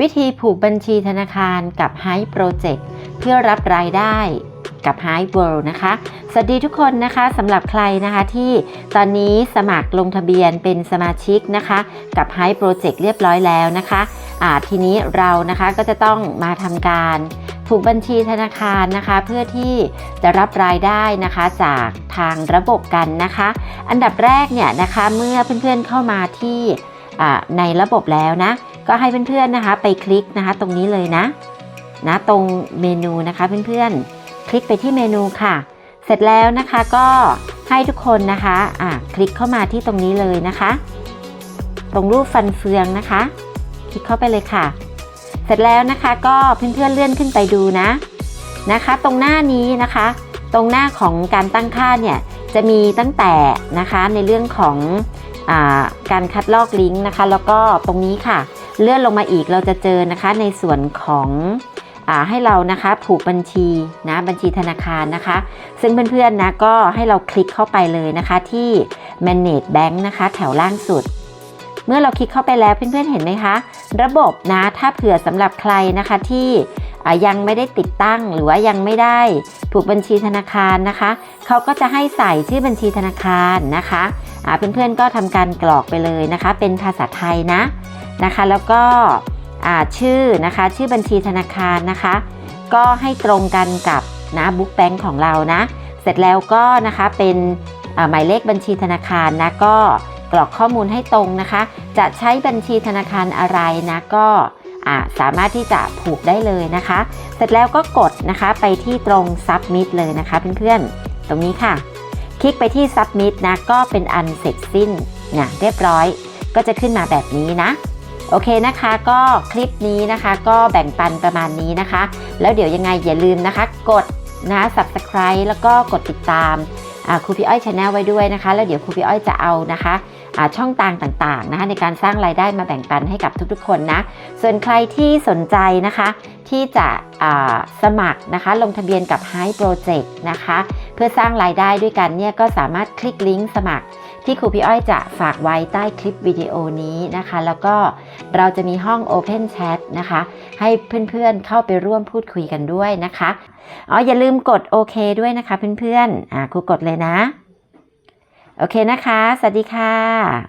วิธีผูกบัญชีธนาคารกับ High Project เพื่อรับรายได้กับ High World นะคะ สวัสดีทุกคนนะคะสำหรับใครนะคะที่ตอนนี้สมัครลงทะเบียนเป็นสมาชิกนะคะ กับ High Project เรียบร้อยแล้วนะคะทีนี้เรานะคะก็จะต้องมาทำการผูกบัญชีธนาคารนะคะ เพื่อที่จะรับรายได้นะคะจากทางระบบกันนะคะ อันดับแรกเนี่ยนะคะเมื่อเพื่อนๆเข้ามาที่ในระบบแล้วนะ ก็ให้เพื่อนๆนะคะ ไปคลิกนะคะ ตรงนี้เลยนะนะตรงเมนูนะคะเพื่อนๆ คลิกไปที่เมนูค่ะ เสร็จแล้วนะคะก็ให้ทุกคนนะคะอะคลิกเข้ามาที่ตรงนี้เลยนะคะ ตรงรูปฟันเฟืองนะคะ คลิกเข้าไปเลยค่ะ เสร็จแล้วนะคะก็เพื่อนๆเลื่อนขึ้นไปดูนะนะคะ ตรงหน้านี้นะคะ ตรงหน้าของการตั้งค่าเนี่ยจะมีตั้งแต่นะคะในเรื่องของอการคัดลอกลิงก์นะคะ แล้วก็ตรงนี้ค่ะ เลื่อนลงมาอีกเราจะเจอนะคะในส่วนของอให้เรานะคะผูกบัญชีนะบัญชีธนาคารนะคะ ซึ่งเพื่อนๆนะก็ให้เราคลิกเข้าไปเลยนะคะที่ manage bank นะคะ แถวล่างสุด เมื่อเราคลิกเข้าไปแล้วเพื่อนๆเห็นไหมคะ ระบบนะถ้าเผื่อสำหรับใครนะคะที่ยังไม่ได้ติดตั้งหรือว่ายังไม่ได้ผูกบัญชีธนาคารนะคะเขาก็จะให้ใส่ชื่อบัญชีธนาคารนะคะเพื่อนๆก็ทำการกรอกไปเลยนะคะ เป็นภาษาไทยนะ นะคะ แล้วก็ชื่อนะคะชื่อบัญชีธนาคารนะคะ ก็ให้ตรงกันกับนะบุ๊กแบงค์ของเรานะ เสร็จแล้วก็นะคะเป็นหมายเลขบัญชีธนาคารนะก็กรอกข้อมูลให้ตรงนะคะ จะใช้บัญชีธนาคารอะไรนะก็สามารถที่จะผูกได้เลยนะคะ เสร็จแล้วก็กดนะคะไปที่ตรง submit เลยนะคะเพื่อนๆตรงนี้ค่ะ คลิกไปที่ submit นะก็เป็นอันเสร็จสิ้นนะเรียบร้อยก็จะขึ้นมาแบบนี้นะ โอเคนะคะก็คลิปนี้นะคะก็แบ่งปันประมาณนี้นะคะ แล้วเดี๋ยวยังไงอย่าลืมนะคะ กดนะ subscribe แล้วก็กดติดตามอ่าครูพี่อ้อยชาแนลไว้ด้วยนะคะ แล้วเดี๋ยวครูพี่อ้อยจะเอานะคะอ่าช่องทางต่างๆนะคะในการสร้างรายได้มาแบ่งปันให้กับทุกๆคนนะ ส่วนใครที่สนใจนะคะที่จะอ่าสมัครนะคะลงทะเบียนกับ High Project นะคะ เพื่อสร้างรายได้ด้วยกันเนี่ยก็สามารถคลิกลิงก์สมัคร ที่ครูพี่อ้อยจะฝากไว้ใต้คลิปวิดีโอนี้นะคะ แล้วก็เราจะมีห้อง Open Chat นะคะ ให้เพื่อนๆเข้าไปร่วมพูดคุยกันด้วยนะคะอ๋ออย่าลืมกดโอเคด้วยนะคะเพื่อนๆอ่าครูกดเลยนะ โอเคนะคะ สวัสดีค่ะ